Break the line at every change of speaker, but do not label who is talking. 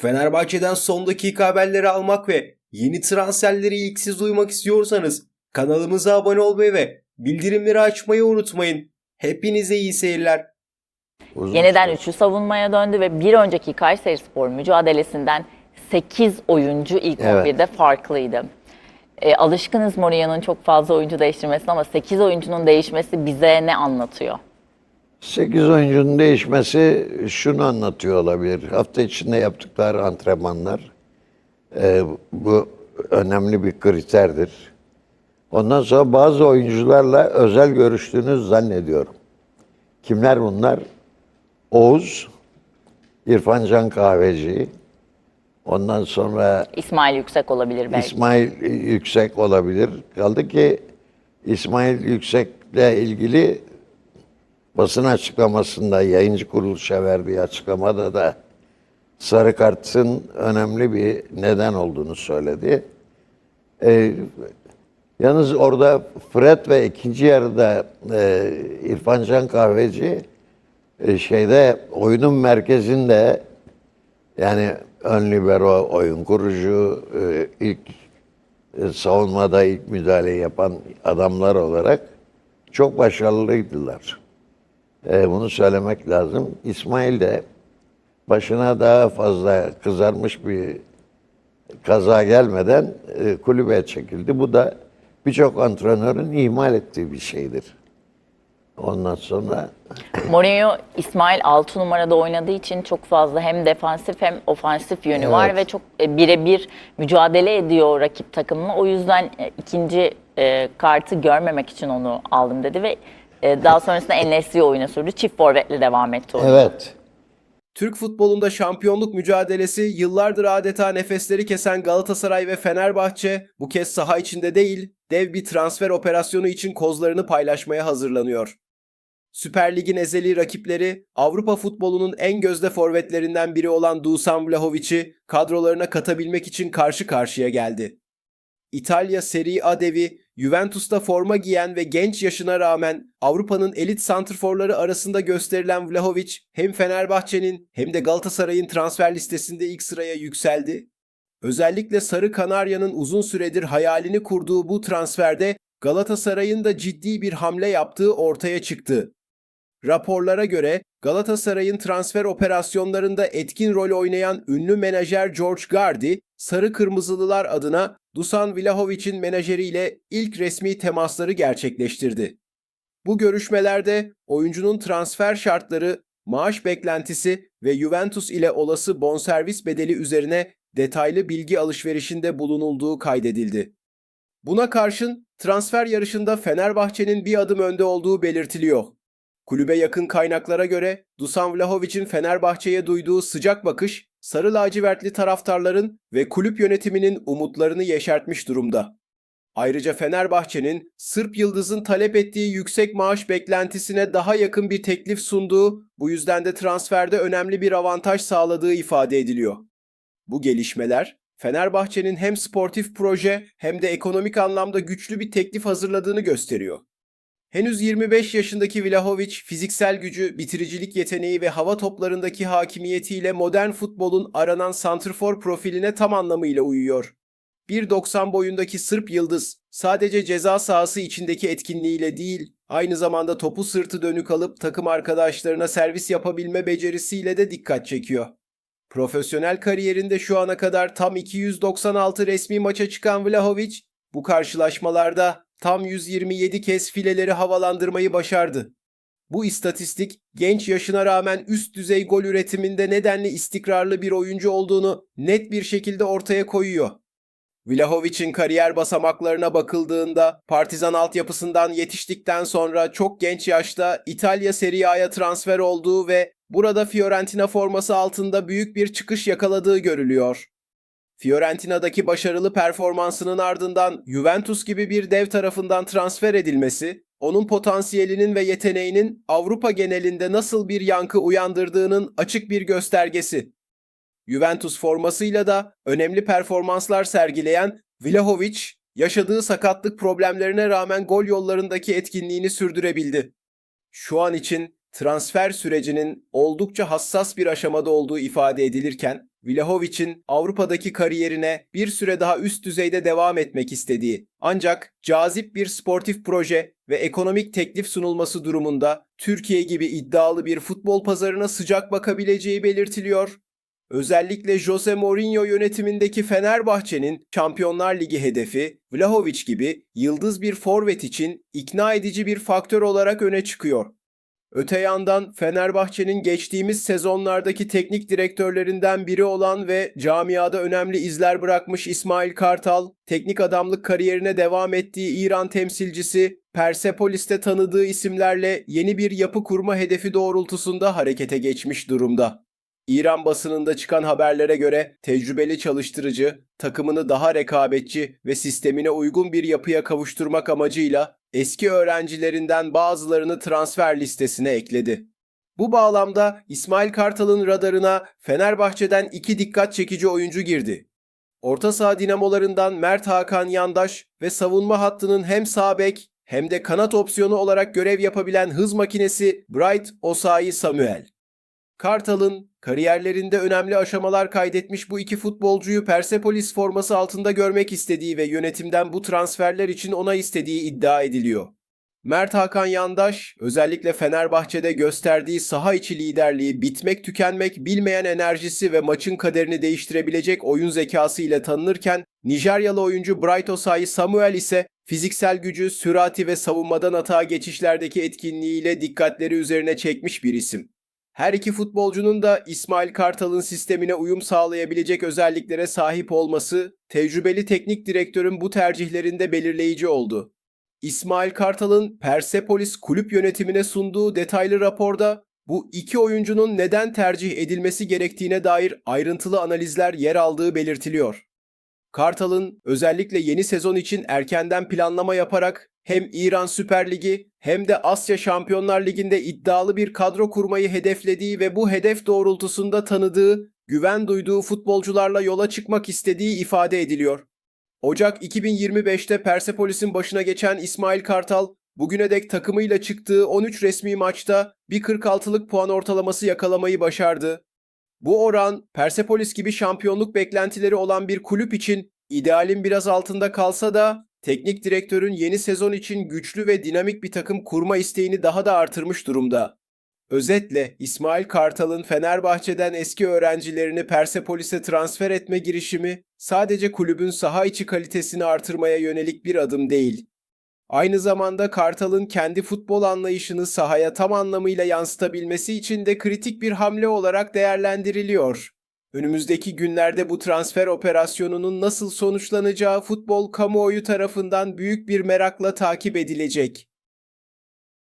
Fenerbahçe'den son dakika haberleri almak ve yeni transferleri ilk siz duymak istiyorsanız kanalımıza abone olmayı ve bildirimleri açmayı unutmayın. Hepinize iyi seyirler.
Uzun
Yeniden
süre.
üçlü savunmaya döndü ve bir önceki Kayserispor mücadelesinden 8 oyuncu ilk
Evet.
11'de farklıydı. E, alışkınız Mourinho'nun çok fazla oyuncu değiştirmesine ama 8 oyuncunun değişmesi bize ne anlatıyor?
8 oyuncunun değişmesi şunu anlatıyor olabilir. Hafta içinde yaptıkları antrenmanlar e, bu önemli bir kriterdir. Ondan sonra bazı oyuncularla özel görüştüğünüzü zannediyorum. Kimler bunlar? Oğuz, İrfan Can Kahveci, ondan sonra
İsmail Yüksek olabilir belki.
İsmail Yüksek olabilir. Kaldı ki İsmail Yüksek'le ilgili basın açıklamasında, yayıncı kuruluşa verdiği açıklamada da sarı kartın önemli bir neden olduğunu söyledi. Ee, yalnız orada Fred ve ikinci yarıda e, İrfan Can Kahveci e, şeyde oyunun merkezinde yani ön libero, oyun kurucu, e, ilk e, savunmada ilk müdahaleyi yapan adamlar olarak çok başarılıydılar. E, bunu söylemek lazım. İsmail de başına daha fazla kızarmış bir kaza gelmeden e, kulübeye çekildi. Bu da birçok antrenörün ihmal ettiği bir şeydir. Ondan sonra
Mourinho İsmail 6 numarada oynadığı için çok fazla hem defansif hem ofansif yönü var
Evet.
ve çok e, birebir mücadele ediyor rakip takımla. O yüzden e, ikinci e, kartı görmemek için onu aldım dedi ve e, daha sonrasında En-Nesyri oyuna sürdü. Çift forvetle devam etti oyuna.
evet
Türk futbolunda şampiyonluk mücadelesi yıllardır adeta nefesleri kesen Galatasaray ve Fenerbahçe bu kez saha içinde değil, dev bir transfer operasyonu için kozlarını paylaşmaya hazırlanıyor. Süper Lig'in ezeli rakipleri Avrupa futbolunun en gözde forvetlerinden biri olan Dusan Vlahovic'i kadrolarına katabilmek için karşı karşıya geldi. İtalya Serie A devi Juventus'ta forma giyen ve genç yaşına rağmen Avrupa'nın elit santrforları arasında gösterilen Vlahovic hem Fenerbahçe'nin hem de Galatasaray'ın transfer listesinde ilk sıraya yükseldi. Özellikle Sarı Kanarya'nın uzun süredir hayalini kurduğu bu transferde Galatasaray'ın da ciddi bir hamle yaptığı ortaya çıktı. Raporlara göre Galatasaray'ın transfer operasyonlarında etkin rol oynayan ünlü menajer George Gardi, Sarı Kırmızılılar adına Dusan Vlahovic'in menajeriyle ilk resmi temasları gerçekleştirdi. Bu görüşmelerde oyuncunun transfer şartları, maaş beklentisi ve Juventus ile olası bonservis bedeli üzerine detaylı bilgi alışverişinde bulunulduğu kaydedildi. Buna karşın transfer yarışında Fenerbahçe'nin bir adım önde olduğu belirtiliyor. Kulübe yakın kaynaklara göre Dusan Vlahovic'in Fenerbahçe'ye duyduğu sıcak bakış sarı lacivertli taraftarların ve kulüp yönetiminin umutlarını yeşertmiş durumda. Ayrıca Fenerbahçe'nin Sırp Yıldız'ın talep ettiği yüksek maaş beklentisine daha yakın bir teklif sunduğu, bu yüzden de transferde önemli bir avantaj sağladığı ifade ediliyor. Bu gelişmeler Fenerbahçe'nin hem sportif proje hem de ekonomik anlamda güçlü bir teklif hazırladığını gösteriyor. Henüz 25 yaşındaki Vlahovic fiziksel gücü, bitiricilik yeteneği ve hava toplarındaki hakimiyetiyle modern futbolun aranan santrfor profiline tam anlamıyla uyuyor. 1.90 boyundaki Sırp yıldız sadece ceza sahası içindeki etkinliğiyle değil, aynı zamanda topu sırtı dönük alıp takım arkadaşlarına servis yapabilme becerisiyle de dikkat çekiyor. Profesyonel kariyerinde şu ana kadar tam 296 resmi maça çıkan Vlahovic, bu karşılaşmalarda tam 127 kez fileleri havalandırmayı başardı. Bu istatistik genç yaşına rağmen üst düzey gol üretiminde nedenli istikrarlı bir oyuncu olduğunu net bir şekilde ortaya koyuyor. Vlahovic'in kariyer basamaklarına bakıldığında Partizan altyapısından yetiştikten sonra çok genç yaşta İtalya Serie A'ya transfer olduğu ve burada Fiorentina forması altında büyük bir çıkış yakaladığı görülüyor. Fiorentina'daki başarılı performansının ardından Juventus gibi bir dev tarafından transfer edilmesi, onun potansiyelinin ve yeteneğinin Avrupa genelinde nasıl bir yankı uyandırdığının açık bir göstergesi. Juventus formasıyla da önemli performanslar sergileyen Vlahovic, yaşadığı sakatlık problemlerine rağmen gol yollarındaki etkinliğini sürdürebildi. Şu an için transfer sürecinin oldukça hassas bir aşamada olduğu ifade edilirken Vlahovic'in Avrupa'daki kariyerine bir süre daha üst düzeyde devam etmek istediği ancak cazip bir sportif proje ve ekonomik teklif sunulması durumunda Türkiye gibi iddialı bir futbol pazarına sıcak bakabileceği belirtiliyor. Özellikle Jose Mourinho yönetimindeki Fenerbahçe'nin Şampiyonlar Ligi hedefi Vlahovic gibi yıldız bir forvet için ikna edici bir faktör olarak öne çıkıyor. Öte yandan Fenerbahçe'nin geçtiğimiz sezonlardaki teknik direktörlerinden biri olan ve camiada önemli izler bırakmış İsmail Kartal, teknik adamlık kariyerine devam ettiği İran temsilcisi Persepolis'te tanıdığı isimlerle yeni bir yapı kurma hedefi doğrultusunda harekete geçmiş durumda. İran basınında çıkan haberlere göre tecrübeli çalıştırıcı, takımını daha rekabetçi ve sistemine uygun bir yapıya kavuşturmak amacıyla eski öğrencilerinden bazılarını transfer listesine ekledi. Bu bağlamda İsmail Kartal'ın radarına Fenerbahçe'den iki dikkat çekici oyuncu girdi. Orta saha dinamolarından Mert Hakan Yandaş ve savunma hattının hem sağ bek hem de kanat opsiyonu olarak görev yapabilen hız makinesi Bright Osayi Samuel. Kartal'ın kariyerlerinde önemli aşamalar kaydetmiş bu iki futbolcuyu Persepolis forması altında görmek istediği ve yönetimden bu transferler için ona istediği iddia ediliyor. Mert Hakan Yandaş özellikle Fenerbahçe'de gösterdiği saha içi liderliği, bitmek tükenmek bilmeyen enerjisi ve maçın kaderini değiştirebilecek oyun zekası ile tanınırken Nijeryalı oyuncu Bright Osayi Samuel ise fiziksel gücü, sürati ve savunmadan atağa geçişlerdeki etkinliğiyle dikkatleri üzerine çekmiş bir isim. Her iki futbolcunun da İsmail Kartal'ın sistemine uyum sağlayabilecek özelliklere sahip olması, tecrübeli teknik direktörün bu tercihlerinde belirleyici oldu. İsmail Kartal'ın Persepolis kulüp yönetimine sunduğu detaylı raporda bu iki oyuncunun neden tercih edilmesi gerektiğine dair ayrıntılı analizler yer aldığı belirtiliyor. Kartal'ın özellikle yeni sezon için erkenden planlama yaparak hem İran Süper Ligi hem de Asya Şampiyonlar Ligi'nde iddialı bir kadro kurmayı hedeflediği ve bu hedef doğrultusunda tanıdığı, güven duyduğu futbolcularla yola çıkmak istediği ifade ediliyor. Ocak 2025'te Persepolis'in başına geçen İsmail Kartal, bugüne dek takımıyla çıktığı 13 resmi maçta bir 46'lık puan ortalaması yakalamayı başardı. Bu oran Persepolis gibi şampiyonluk beklentileri olan bir kulüp için idealin biraz altında kalsa da teknik direktörün yeni sezon için güçlü ve dinamik bir takım kurma isteğini daha da artırmış durumda. Özetle İsmail Kartal'ın Fenerbahçe'den eski öğrencilerini Persepolis'e transfer etme girişimi sadece kulübün saha içi kalitesini artırmaya yönelik bir adım değil. Aynı zamanda Kartal'ın kendi futbol anlayışını sahaya tam anlamıyla yansıtabilmesi için de kritik bir hamle olarak değerlendiriliyor. Önümüzdeki günlerde bu transfer operasyonunun nasıl sonuçlanacağı futbol kamuoyu tarafından büyük bir merakla takip edilecek.